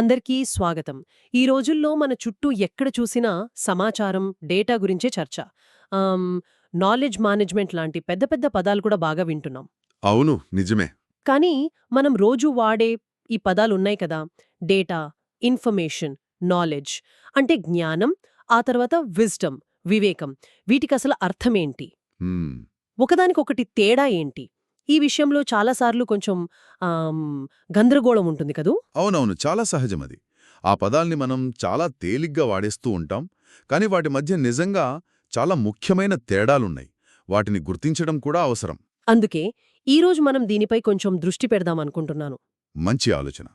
అందరికీ స్వాగతం. ఈ రోజుల్లో మన చుట్టూ ఎక్కడ చూసినా సమాచారం డేటా గురించే చర్చ. నాలెడ్జ్ మేనేజ్మెంట్ లాంటి పెద్ద పెద్ద పదాలు కూడా బాగా వింటున్నాం. అవును నిజమే. కానీ మనం రోజు వాడే ఈ పదాలున్నాయి కదా డేటా ఇన్ఫర్మేషన్ నాలెడ్జ్. అంటే జ్ఞానం ఆ తర్వాత విజ్డమ్ వివేకం. వీటికసలు అర్థమేంటి హ్మ్, ఒకదానికొకటి తేడా ఏంటి? ఈ విషయంలో చాలాసార్లు కొంచెం గందరగోళం ఉంటుంది కదూ? అవునవును. చాలా సహజం అది ఆ పదాల్ని మనం చాలా తేలిగ్గా వాడేస్తూ ఉంటాం. కానీ వాటి మధ్య నిజంగా చాలా ముఖ్యమైన తేడాలున్నాయి. వాటిని గుర్తించడం కూడా అవసరం. అందుకే ఈరోజు మనం దీనిపై కొంచెం దృష్టి పెడదామనుకుంటున్నాను మంచి ఆలోచన.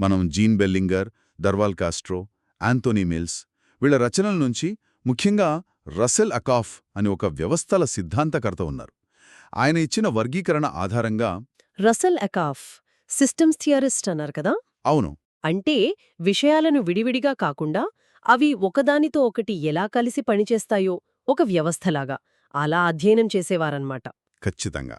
మనం Jean Bellinger Darwall Castro Anthony Mills వీళ్ళ రచనల నుంచి ముఖ్యంగా రసెల్ అకాఫ్ అని ఒక వ్యవస్థల సిద్ధాంతకర్త ఉన్నారు. ఆయన ఇచ్చిన వర్గీకరణ ఆధారంగా రసల్ అకాఫ్ సిస్టమ్స్ థియరిస్ట్ అన్నారు కదా? అవును. అంటే విషయాలను విడివిడిగా కాకుండా అవి ఒకదానితో ఒకటి ఎలా కలిసి పనిచేస్తాయో ఒక వ్యవస్థలాగా. అలా అధ్యయనం చేసేవారన్నమాట. ఖచ్చితంగా.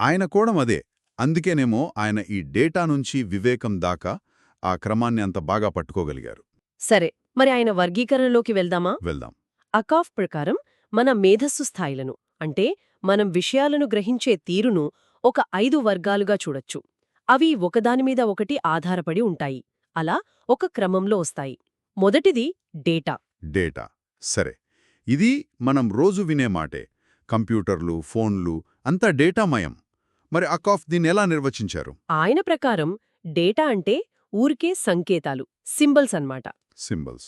ఆయన కోణం అదే. అందుకేనేమో ఆయన ఈ డేటా నుంచి వివేకం దాకా ఆ క్రమాన్ని అంత బాగా పట్టుకోగలిగారు. సరే మరి ఆయన వర్గీకరణలోకి వెళ్దామా? వెళ్దాం. అకాఫ్ ప్రకారం మన మేధస్సు స్థాయిలను అంటే మనం విషయాలను గ్రహించే తీరును ఒక ఐదు వర్గాలుగా చూడొచ్చు. అవి ఒకదానిమీద ఒకటి ఆధారపడి ఉంటాయి. అలా ఒక క్రమంలో వస్తాయి. మొదటిది డేటా. డేటా. సరే. ఇది మనం రోజు వినే మాటే. కంప్యూటర్లు ఫోన్లు అంతా డేటామయం. మరి అకాఫ్ దీన్ని ఎలా నిర్వచించారు? ఆయన ప్రకారం డేటా అంటే ఊరికే సంకేతాలు సింబల్స్ అన్నమాట. సింబల్స్.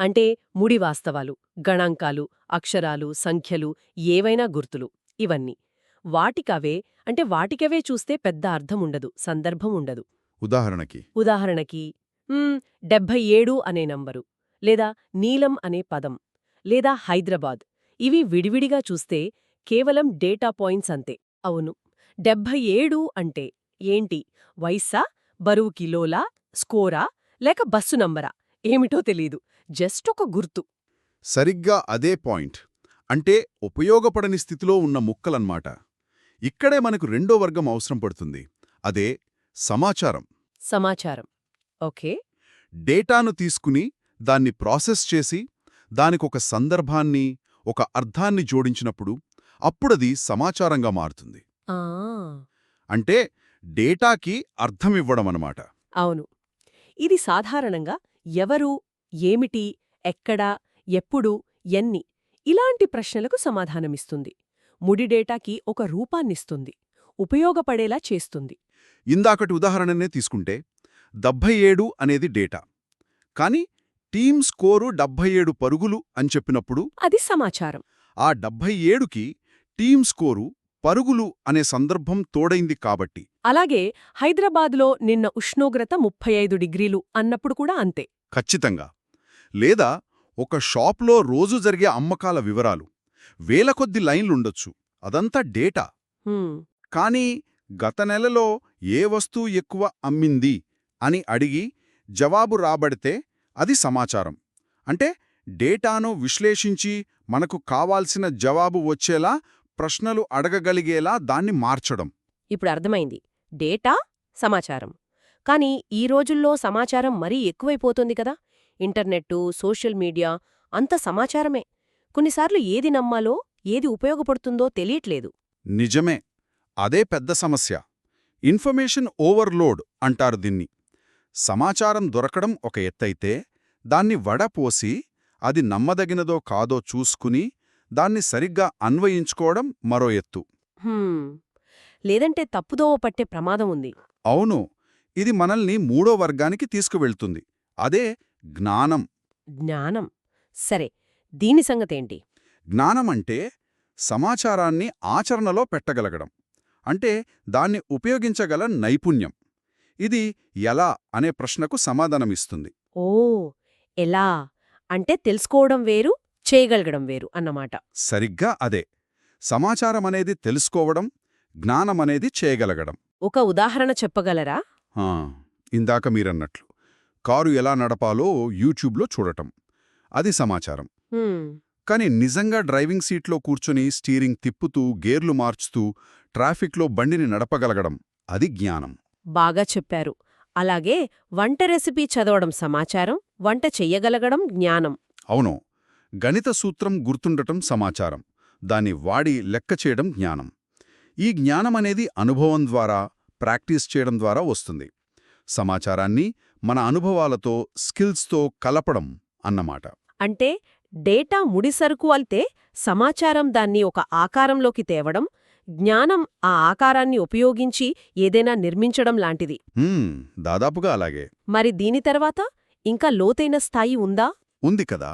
అంటే ముడి వాస్తవాలు గణాంకాలు అక్షరాలు సంఖ్యలు ఏవైనా గుర్తులు ఇవన్నీ. వాటికవే అంటే వాటికవే చూస్తే పెద్ద అర్థం ఉండదు సందర్భం ఉండదు. ఉదాహరణకి? ఉదాహరణకి డెబ్భై ఏడు అనే నంబరు లేదా నీలం అనే పదం లేదా హైదరాబాద్. ఇవి విడివిడిగా చూస్తే కేవలం డేటా పాయింట్స్ అంతే. అవును డెబ్భై ఏడు అంటే ఏంటి? వయస్సా బరువు కిలోలా స్కోరా లేక బస్సు నంబరా? ఏమిటో తెలీదు. జస్ట్ ఒక గుర్తు. సరిగ్గా అదే పాయింట్. అంటే ఉపయోగపడని స్థితిలో ఉన్న ముక్కలన్మాట ఇక్కడే మనకు రెండో వర్గం అవసరం పడుతుంది. అదే సమాచారం. సమాచారం. ఓకే. డేటాను తీసుకుని దాన్ని ప్రాసెస్ చేసి దానికొక సందర్భాన్ని ఒక అర్థాన్ని జోడించినప్పుడు అప్పుడది సమాచారంగా మారుతుంది. అంటే డేటాకి అర్థమివ్వడమనమాట అవును. ఇది సాధారణంగా ఎవరు ఏమిటి ఎక్కడ ఎప్పుడు ఎన్ని ఇలాంటి ప్రశ్నలకు సమాధానమిస్తుంది. ముడి డేటాకి ఒక రూపాన్నిస్తుంది. ఉపయోగపడేలా చేస్తుంది. ఇందాకటి ఉదాహరణనే తీసుకుంటే డెబ్భై ఏడు అనేది డేటా. కాని టీమ్ స్కోరు డెబ్భై ఏడు పరుగులు అని చెప్పినప్పుడు అది సమాచారం. ఆ డెబ్భై ఏడుకి టీమ్ స్కోరు పరుగులు అనే సందర్భం తోడైంది కాబట్టి. అలాగే హైదరాబాద్లో నిన్న ఉష్ణోగ్రత ముప్పై ఐదు డిగ్రీలు అన్నప్పుడు కూడా అంతే. ఖచ్చితంగా. లేదా ఒక షాప్లో రోజు జరిగే అమ్మకాల వివరాలు. వేల కొద్ది లైన్లుండొచ్చు అదంతా డేటా. కానీ గత నెలలో ఏ వస్తువు ఎక్కువ అమ్మింది అని అడిగి జవాబు రాబడితే అది సమాచారం. అంటే డేటాను విశ్లేషించి మనకు కావాల్సిన జవాబు వచ్చేలా ప్రశ్నలు అడగగలిగేలా దాన్ని మార్చడం. ఇప్పుడు అర్థమైంది. డేటా సమాచారం. కానీ ఈ రోజుల్లో సమాచారం మరీ ఎక్కువైపోతుంది కదా. ఇంటర్నెట్టు సోషల్ మీడియా అంత సమాచారమే. కొన్నిసార్లు ఏది నమ్మాలో ఏది ఉపయోగపడుతుందో తెలియట్లేదు. నిజమే. అదే పెద్ద సమస్య. ఇన్ఫర్మేషన్ ఓవర్లోడ్ అంటారు దీన్ని. సమాచారం దొరకడం ఒక ఎత్తైతే దాన్ని వడపోసి అది నమ్మదగినదో కాదో చూసుకుని దాన్ని సరిగ్గా అన్వయించుకోవడం మరో ఎత్తు. లేదంటే తప్పుదోవ పట్టే ప్రమాదం ఉంది. అవును. ఇది మనల్ని మూడో వర్గానికి తీసుకువెళ్తుంది. అదే జ్ఞానం. జ్ఞానం. సరే దీని సంగతేంటి? జ్ఞానమంటే సమాచారాన్ని ఆచరణలో పెట్టగలగడం. అంటే దాన్ని ఉపయోగించగల నైపుణ్యం. ఇది ఎలా అనే ప్రశ్నకు సమాధానమిస్తుంది. ఓ ఎలా? అంటే తెలుసుకోవడం వేరు చేయగలగడం వేరు అన్నమాట. సరిగ్గా అదే. సమాచారమనేది తెలుసుకోవడం జ్ఞానమనేది చేయగలగడం. ఒక ఉదాహరణ చెప్పగలరా? ఆ, ఇందాక మీరన్నట్లు. కారు ఎలా నడపాలో యూట్యూబ్లో చూడటం. అది సమాచారం. కానీ నిజంగా డ్రైవింగ్ సీట్లో కూర్చొని స్టీరింగ్ తిప్పుతూ గేర్లు మార్చుతూ ట్రాఫిక్లో బండిని నడపగలగడం అది జ్ఞానం. బాగా చెప్పారు. అలాగే వంట రెసిపీ చదవడం సమాచారం వంట చెయ్యగలగడం జ్ఞానం. అవును. గణిత సూత్రం గుర్తుండటం సమాచారం. దాన్ని వాడి లెక్క చేయడం జ్ఞానం. ఈ జ్ఞానం అనేది అనుభవం ద్వారా ప్రాక్టీస్ చేయడం ద్వారా వస్తుంది. సమాచారాన్ని మన అనుభవాలతో స్కిల్స్తో కలపడం అన్నమాట. అంటే డేటా ముడిసరుకు అల్తే సమాచారం దాన్ని ఒక ఆకారంలోకి తేవడం జ్ఞానం ఆ ఆకారాన్ని ఉపయోగించి ఏదైనా నిర్మించడం లాంటిది. దాదాపుగా అలాగే. మరి దీని తర్వాత ఇంకా లోతైన స్థాయి ఉందా? ఉంది కదా.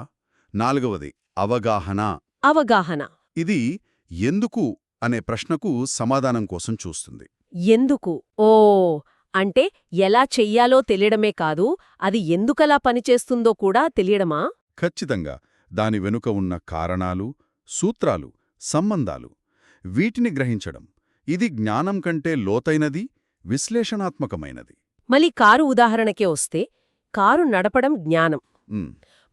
నాలుగవది అవగాహన. అవగాహన. ఇది ఎందుకు అనే ప్రశ్నకు సమాధానం కోసం చూస్తుంది. ఎందుకు? ఓ అంటే ఎలా చెయ్యాలో తెలియడమే కాదు అది ఎందుకలా పనిచేస్తుందో కూడా తెలియడమా? ఖచ్చితంగా. దాని వెనుక ఉన్న కారణాలు సూత్రాలు సంబంధాలు వీటిని గ్రహించడం. ఇది జ్ఞానం కంటే లోతైనది విశ్లేషణాత్మకమైనది. మళ్ళీ కారు ఉదాహరణకే వస్తే కారు నడపడం జ్ఞానం.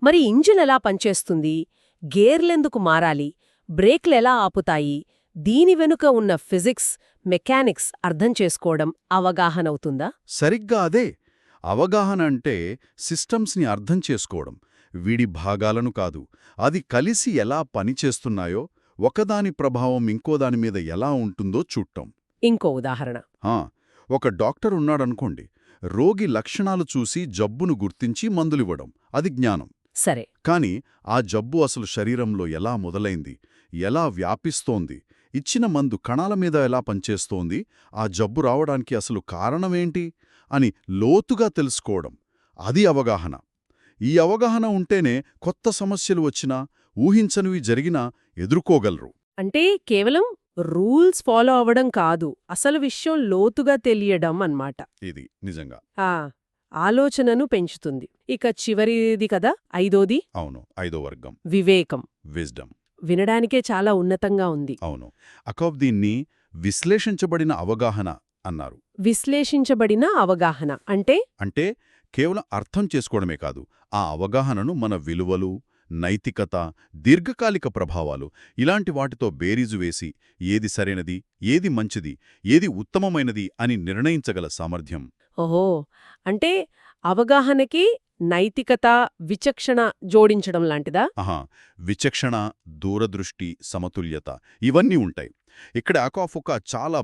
మరి ఇంజిన్ ఎలా పనిచేస్తుంది? గేర్లెందుకు మారాలి? బ్రేక్లెలా ఆపుతాయి? దీని వెనుక ఉన్న ఫిజిక్స్ మెకానిక్స్ అర్థం చేసుకోవడం అవగాహనవుతుందా? సరిగ్గా అదే. అవగాహన అంటే సిస్టమ్స్ని అర్థం చేసుకోవడం. వీడి భాగాలను కాదు. అది కలిసి ఎలా పనిచేస్తున్నాయో ఒకదాని ప్రభావం ఇంకోదాని మీద ఎలా ఉంటుందో చూడటం. ఇంకో ఉదాహరణ. ఆ, ఒక డాక్టర్ ఉన్నాడనుకోండి. రోగి లక్షణాలు చూసి జబ్బును గుర్తించి మందులివ్వడం. అది జ్ఞానం. సరే. కాని ఆ జబ్బు అసలు శరీరంలో ఎలా మొదలైంది? ఎలా వ్యాపిస్తోంది? ఇచ్చిన మందు కణాల మీద ఎలా పనిచేస్తోంది? ఆ జబ్బు రావడానికి అసలు కారణమేంటి? అని లోతుగా తెలుసుకోవడం అది అవగాహన. ఈ అవగాహన ఉంటేనే కొత్త సమస్యలు వచ్చినా ఊహించనివి జరిగినా ఎదుర్కోగలరు. అంటే కేవలం రూల్స్ ఫాలో అవ్వడం కాదు అసలు విషయం లోతుగా తెలియడం అన్నమాట. ఇది నిజంగా. ఆ. ఆలోచనను పెంచుతుంది. ఇక చివరిది కదా ఐదోది? అవును ఐదో వర్గం. వివేకం. విజ్డమ్. వినడానికే చాలా ఉన్నతంగా ఉంది. అవును. అకౌబ్ దీన్ని విశ్లేషించబడిన అవగాహన అన్నారు. విశ్లేషించబడిన అవగాహన అంటే? అంటే కేవలం అర్థం చేసుకోవడమే కాదు ఆ అవగాహనను మన విలువలు నైతికత దీర్ఘకాలిక ప్రభావాలు ఇలాంటి వాటితో బేరీజు వేసి ఏది సరైనది ఏది మంచిది ఏది ఉత్తమమైనది అని నిర్ణయించగల సామర్థ్యం ఓహో! అంటే అవగాహనకి నైతికత విచక్షణ జోడించడం లాంటిదా? విచక్షణ దూరదృష్టి సమతుల్యత ఇవన్నీ ఉంటాయి. ఇక్కడ అకాఫ్ ఒక చాలా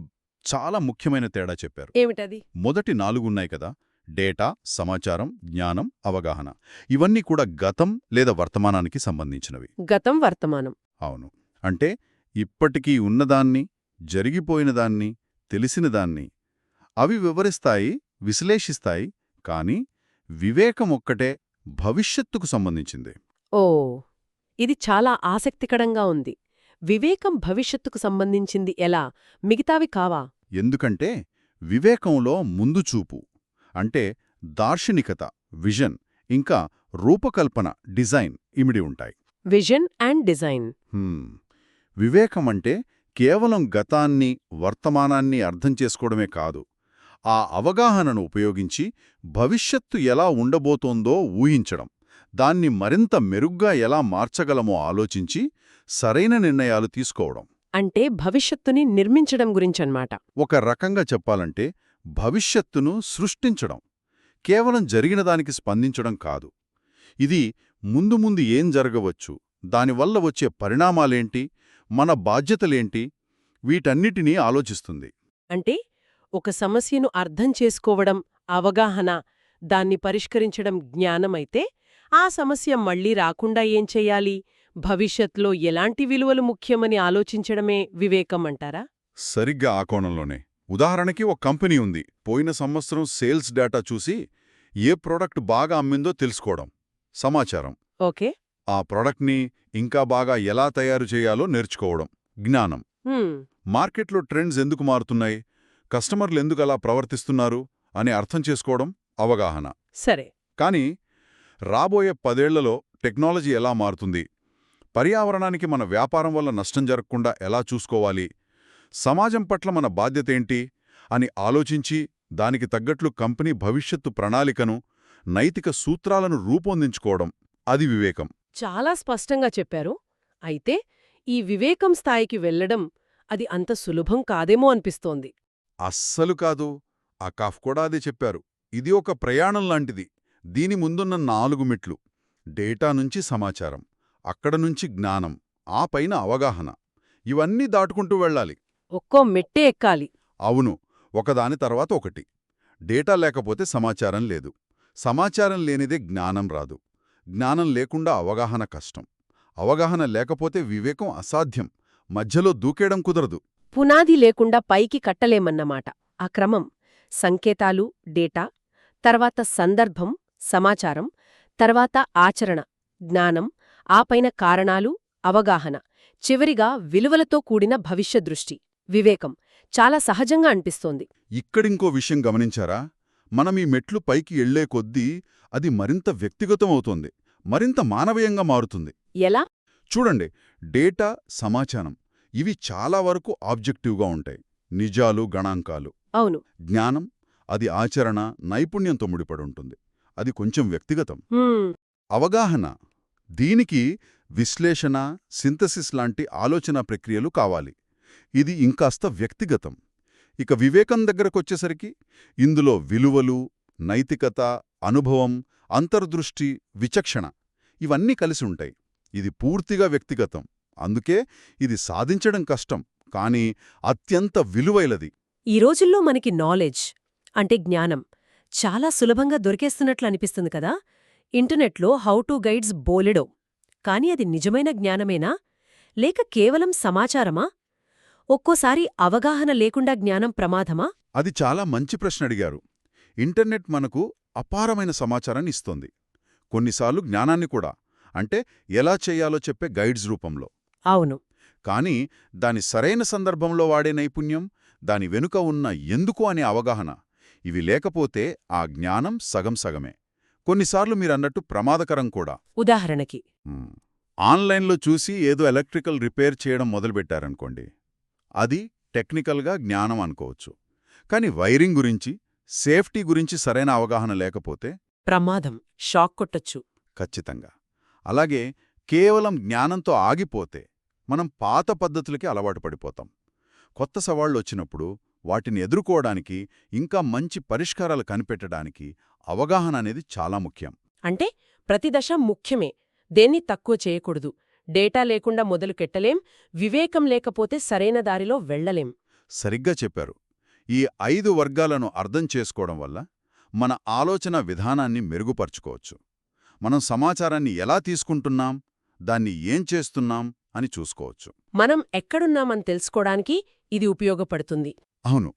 చాలా ముఖ్యమైన తేడా చెప్పారు. ఏమిటది? మొదటి నాలుగున్నాయి కదా? డేటా సమాచారం జ్ఞానం అవగాహన. ఇవన్నీ కూడా గతం లేదా వర్తమానానికి సంబంధించినవి. గతం వర్తమానం. అవును. అంటే ఇప్పటికీ ఉన్నదాన్ని జరిగిపోయినదాన్ని తెలిసినదాన్ని అవి వివరిస్తాయి విశ్లేషిస్తాయి కాని వివేకం ఒక్కటే భవిష్యత్తుకు సంబంధించింది. ఓ ఇది చాలా ఆసక్తికరంగా ఉంది. వివేకం భవిష్యత్తుకు సంబంధించింది ఎలా? మిగతావి కావా? ఎందుకంటే వివేకంలో ముందుచూపు అంటే దార్శనికత విజన్ ఇంకా రూపకల్పన డిజైన్ ఇమిడి ఉంటాయి. Vision and design. హ్మ్. వివేకం అంటే కేవలం గతాన్ని వర్తమానాన్ని అర్థం చేసుకోవడమే కాదు ఆ అవగాహనను ఉపయోగించి భవిష్యత్తు ఎలా ఉండబోతోందో ఊహించడం దాన్ని మరింత మెరుగ్గా ఎలా మార్చగలమో ఆలోచించి సరైన నిర్ణయాలు తీసుకోవడం. అంటే భవిష్యత్తుని నిర్మించడం గురించన్నమాట. ఒక రకంగా చెప్పాలంటే భవిష్యత్తును సృష్టించడం కేవలం జరిగిన దానికి స్పందించడం కాదు. ఇది ముందు ముందు ఏం జరగవచ్చు దానివల్ల వచ్చే పరిణామాలేంటి మన బాధ్యతలేంటి వీటన్నిటినీ ఆలోచిస్తుంది. అంటే ఒక సమస్యను అర్థం చేసుకోవడం అవగాహన దాన్ని పరిష్కరించడం జ్ఞానమైతే ఆ సమస్య మళ్ళీ రాకుండా ఏం చెయ్యాలి భవిష్యత్లో ఎలాంటి విలువలు ముఖ్యమని ఆలోచించడమే వివేకం అంటారా సరిగ్గా ఆ కోణంలోనే. ఉదాహరణకి ఒక కంపెనీ ఉంది. పోయిన సంవత్సరం సేల్స్ డేటా చూసి ఏ ప్రోడక్ట్ బాగా అమ్మిందో తెలుసుకోవడం. సమాచారం. ఓకే. ఆ ప్రోడక్ట్ని ఇంకా బాగా ఎలా తయారు చేయాలో నేర్చుకోవడం. జ్ఞానం. మార్కెట్లో ట్రెండ్స్ ఎందుకు మారుతున్నాయి? కస్టమర్లు ఎందుకు అలా ప్రవర్తిస్తున్నారు అని అర్థం చేసుకోవడం అవగాహన. సరే. కానీ రాబోయే పదేళ్ళలో టెక్నాలజీ ఎలా మారుతుంది? పర్యావరణానికి మన వ్యాపారం వల్ల నష్టం జరగకుండా ఎలా చూసుకోవాలి? సమాజం పట్ల మన బాధ్యతేంటి అని ఆలోచించి దానికి తగ్గట్లు కంపెనీ భవిష్యత్తు ప్రణాళికను నైతిక సూత్రాలను రూపొందించుకోవడం అది వివేకం. చాలా స్పష్టంగా చెప్పారు. అయితే ఈ వివేకం స్థాయికి వెళ్ళడం అది అంత సులభం కాదేమో అనిపిస్తోంది. అస్సలు కాదు. ఆ కాఫ్ కూడా అదే చెప్పారు. ఇది ఒక ప్రయాణం లాంటిది. దీని ముందున్న నాలుగు మెట్లు. డేటా నుంచి సమాచారం. అక్కడ నుంచి జ్ఞానం. ఆ పైన అవగాహన. ఇవన్నీ దాటుకుంటూ వెళ్ళాలి. ఒక్కో మెట్టే ఎక్కాలి. అవును. ఒకదాని తర్వాత ఒకటి. డేటా లేకపోతే సమాచారం లేదు. సమాచారం లేనిదే జ్ఞానం రాదు. జ్ఞానం లేకుండా అవగాహన కష్టం. అవగాహన లేకపోతే వివేకం అసాధ్యం. మధ్యలో దూకేయడం కుదరదు. పునాది లేకుండా పైకి కట్టలేమన్నమాట. ఆ క్రమం సంకేతాలు డేటా తర్వాత సందర్భం సమాచారం తర్వాత ఆచరణ జ్ఞానం ఆపైన కారణాలు అవగాహన చివరిగా విలువలతో కూడిన భవిష్యదృష్టి వివేకం. చాలా సహజంగా అనిపిస్తోంది. ఇక్కడింకో విషయం గమనించారా? మనం ఈ మెట్లు పైకి ఎళ్ళే కొద్దీ అది మరింత వ్యక్తిగతం అవుతోంది మరింత మానవీయంగా మారుతుంది. ఎలా? చూడండి డేటా సమాచారం. ఇవి చాలా వరకు ఆబ్జెక్టివ్గా ఉంటాయి. నిజాలు గణాంకాలు. అవును. జ్ఞానం అది ఆచరణ నైపుణ్యంతో ముడిపడి ఉంటుంది. అది కొంచెం వ్యక్తిగతం. అవగాహన. దీనికి విశ్లేషణ సింథసిస్ లాంటి ఆలోచన ప్రక్రియలు కావాలి. ఇది ఇంకాస్త వ్యక్తిగతం. ఇక వివేకం దగ్గరకొచ్చేసరికి ఇందులో విలువలు నైతికత అనుభవం అంతర్దృష్టి విచక్షణ ఇవన్నీ కలిసి ఉంటాయి. ఇది పూర్తిగా వ్యక్తిగతం. అందుకే ఇది సాధించడం కష్టం కానీ అత్యంత విలువైలది ఈ రోజుల్లో మనకి నాలెడ్జ్ అంటే జ్ఞానం చాలా సులభంగా దొరికేస్తున్నట్లు అనిపిస్తుంది కదా? ఇంటర్నెట్లో హౌ టు గైడ్స్ బోలెడో. కాని అది నిజమైన జ్ఞానమేనా? లేక కేవలం సమాచారమా? ఒక్కోసారి అవగాహన లేకుండా జ్ఞానం ప్రమాదమా? అది చాలా మంచి ప్రశ్న అడిగారు. ఇంటర్నెట్ మనకు అపారమైన సమాచారాన్ని ఇస్తోంది. కొన్నిసార్లు జ్ఞానాన్ని కూడా. అంటే ఎలా చేయాలో చెప్పే గైడ్స్ రూపంలో. అవును. కానీ దాని సరైన సందర్భంలో వాడే నైపుణ్యం దాని వెనుక ఉన్న ఎందుకు అనే అవగాహన ఇవి లేకపోతే ఆ జ్ఞానం సగం సగమే. కొన్నిసార్లు మీరన్నట్టు ప్రమాదకరం కూడా. ఉదాహరణకి. ఆన్లైన్లో చూసి ఏదో ఎలక్ట్రికల్ రిపేర్ చేయడం మొదలుపెట్టారనుకోండి. అది టెక్నికల్గా జ్ఞానం అనుకోవచ్చు. కానీ వైరింగ్ గురించి సేఫ్టీ గురించి సరైన అవగాహన లేకపోతే ప్రమాదం షాక్ కొట్టొచ్చు. ఖచ్చితంగా. అలాగే కేవలం జ్ఞానంతో ఆగిపోతే మనం పాత పద్ధతులకి అలవాటు పడిపోతాం. కొత్త సవాళ్ళు వచ్చినప్పుడు వాటిని ఎదుర్కోవడానికి ఇంకా మంచి పరిష్కారాలు కనిపెట్టడానికి అవగాహన అనేది చాలా ముఖ్యం. అంటే ప్రతి దశ ముఖ్యమే. దేన్ని తక్కువ చేయకూడదు. డేటా లేకుండా మొదలు కెట్టలేం. వివేకం లేకపోతే సరైన దారిలో వెళ్ళలేం. సరిగ్గా చెప్పారు. ఈ ఐదు వర్గాలను అర్థం చేసుకోవడం వల్ల మన ఆలోచన విధానాన్ని మెరుగుపరుచుకోవచ్చు. మనం సమాచారాన్ని ఎలా తీసుకుంటున్నాం? దాన్ని ఏం చేస్తున్నాం అని చూసుకోవచ్చు. మనం ఎక్కడున్నామని తెలుసుకోవడానికి ఇది ఉపయోగపడుతుంది. అవును.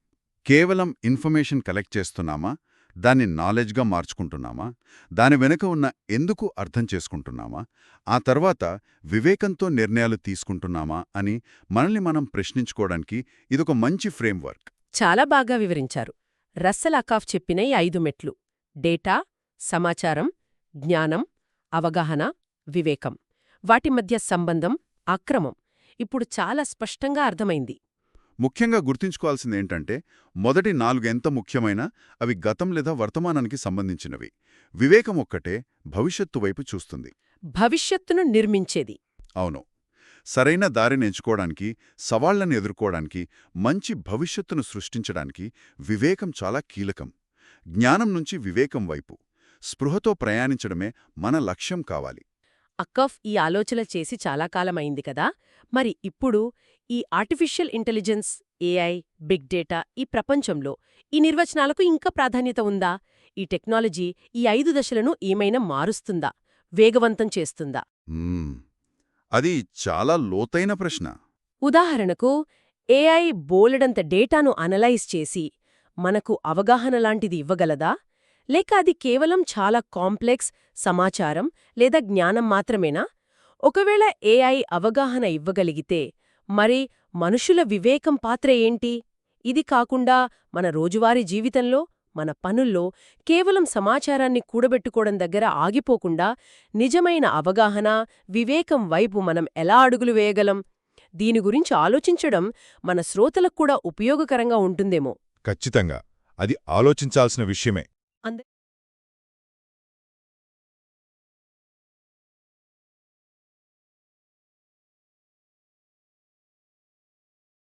కేవలం ఇన్ఫర్మేషన్ కలెక్ట్ చేస్తున్నామా? దాన్ని నాలెడ్జ్గా మార్చుకుంటున్నామా? దాని వెనుక ఉన్న ఎందుకు అర్థం చేసుకుంటున్నామా? ఆ తర్వాత వివేకంతో నిర్ణయాలు తీసుకుంటున్నామా అని మనల్ని మనం ప్రశ్నించుకోవడానికి ఇదొక మంచి ఫ్రేమ్వర్క్. చాలా బాగా వివరించారు. రస్సెల్ అకాఫ్ చెప్పిన ఈ ఐదు మెట్లు. డేటా సమాచారం జ్ఞానం అవగాహన వివేకం. వాటి మధ్య సంబంధం అక్రమం ఇప్పుడు చాలా స్పష్టంగా అర్థమైంది. ముఖ్యంగా గుర్తుంచుకోవాల్సింది ఏంటంటే మొదటి నాలుగు ఎంత ముఖ్యమైనా అవి గతం లేదా వర్తమానానికి సంబంధించినవి. వివేకం ఒక్కటే భవిష్యత్తు వైపు చూస్తుంది. భవిష్యత్తును నిర్మించేది. అవును. సరైన దారిని ఎంచుకోవడానికి సవాళ్ళను ఎదుర్కోవడానికి మంచి భవిష్యత్తును సృష్టించడానికి వివేకం చాలా కీలకం. జ్ఞానం నుంచి వివేకం వైపు. స్పృహతో ప్రయాణించడమే మన లక్ష్యం కావాలి. అక్కఫ్ ఈ ఆలోచన చేసి చాలా కాలమైంది కదా. మరి ఇప్పుడు ఈ artificial intelligence AI big data ఈ ప్రపంచంలో ఈ నిర్వచనాలకు ఇంకా ప్రాధాన్యత ఉందా? ఈ టెక్నాలజీ ఈ ఐదు దశలను ఏమైనా మారుస్తుందా? వేగవంతం చేస్తుందా. అది చాలా లోతైన ప్రశ్న. ఉదాహరణకు ఏఐ బోలెడంత డేటాను అనలైజ్ చేసి మనకు అవగాహన లాంటిది ఇవ్వగలదా? లేక అది కేవలం చాలా కాంప్లెక్స్ సమాచారం లేదా జ్ఞానం మాత్రమేనా? ఒకవేళ ఏఐ అవగాహన ఇవ్వగలిగితే మరి మనుషుల వివేకం పాత్ర ఏంటి? ఇది కాకుండా మన రోజువారీ జీవితంలో మన పనుల్లో కేవలం సమాచారాన్ని కూడబెట్టుకోవడం దగ్గర ఆగిపోకుండా నిజమైన అవగాహన వివేకం వైపు మనం ఎలా అడుగులు వేయగలం? దీని గురించి ఆలోచించడం మన శ్రోతలకు కూడా ఉపయోగకరంగా ఉంటుందేమో. ఖచ్చితంగా. అది ఆలోచించాల్సిన విషయమే.